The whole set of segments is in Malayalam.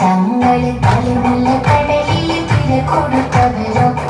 തങ്ങളിൽ പല നല്ല കടലിൽ തിരക്കൊടുത്തവരൊക്കെ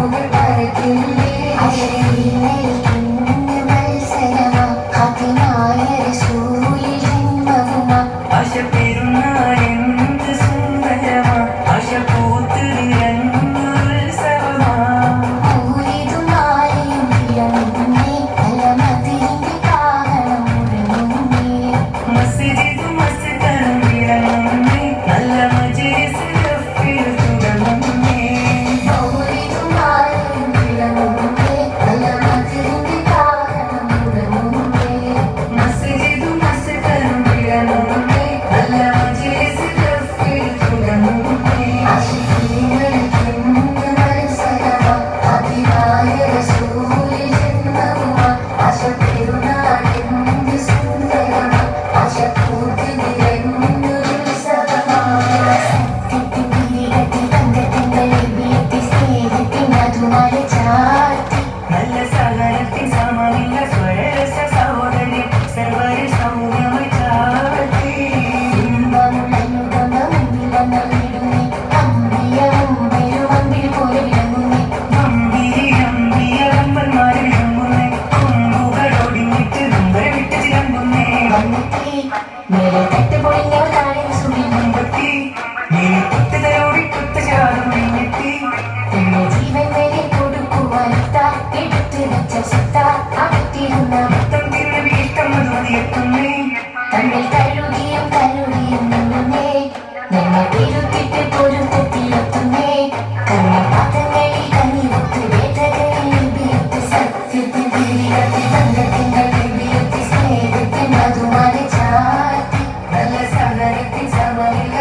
Hey, hey, hey. American Tamale.